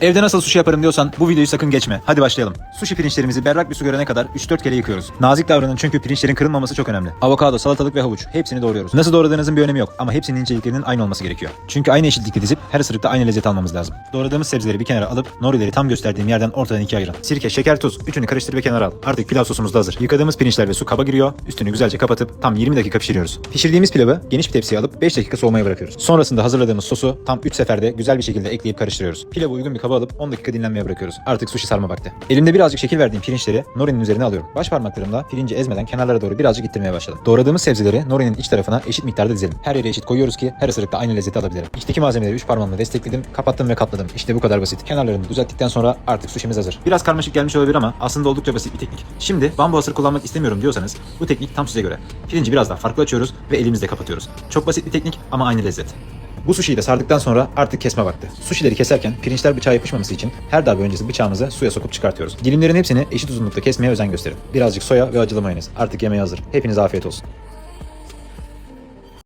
Evde nasıl sushi yaparım diyorsan bu videoyu sakın geçme. Hadi başlayalım. Sushi pirinçlerimizi berrak bir su görene kadar 3-4 kere yıkıyoruz. Nazik davranın çünkü pirinçlerin kırılmaması çok önemli. Avokado, salatalık ve havuç hepsini doğruyoruz. Nasıl doğradığınızın bir önemi yok ama hepsinin inceliklerinin aynı olması gerekiyor. Çünkü aynı eşitlikte dizip her ısırıkta aynı lezzet almamız lazım. Doğradığımız sebzeleri bir kenara alıp norileri tam gösterdiğim yerden ortadan ikiye ayırın. Sirke, şeker, tuz üçünü karıştır ve kenara al. Artık pilav sosumuz da hazır. Yıkadığımız pirinçler ve su kaba giriyor. Üstünü güzelce kapatıp tam 20 dakika pişiriyoruz. Pişirdiğimiz pilavı geniş bir tepsiye alıp 5 dakika soğumaya bırakıyoruz. Sonrasında hazırladığımız sosu tam 3 seferde güzel bir şekilde ekleyip karıştırıyoruz. Pilavı uygun bir kaba alıp 10 dakika dinlenmeye bırakıyoruz. Artık sushi sarma vakti. Elimde birazcık şekil verdiğim pirinçleri Nori'nin üzerine alıyorum. Baş parmaklarımla pirinci ezmeden kenarlara doğru birazcık ittirmeye başladım. Doğradığımız sebzeleri Nori'nin iç tarafına eşit miktarda dizelim. Her yere eşit koyuyoruz ki her ısırıkta aynı lezzeti alabilirim. İçteki malzemeleri 3 parmağımla destekledim, kapattım ve katladım. İşte bu kadar basit. Kenarlarını düzelttikten sonra artık sushi'miz hazır. Biraz karmaşık gelmiş olabilir ama aslında oldukça basit bir teknik. Şimdi bambu asır kullanmak istemiyorum diyorsanız bu teknik tam size göre. Pirinci biraz daha farklı açıyoruz ve elimizle kapatıyoruz. Çok basit bir teknik ama aynı lezzet. Bu sushi'yi de sardıktan sonra artık kesme vakti. Sushi'leri keserken pirinçler bıçağa yapışmaması için her darbe öncesi bıçağımızı suya sokup çıkartıyoruz. Dilimlerin hepsini eşit uzunlukta kesmeye özen gösterin. Birazcık soya ve acılı mayonez. Artık yemeğe hazır. Hepinize afiyet olsun.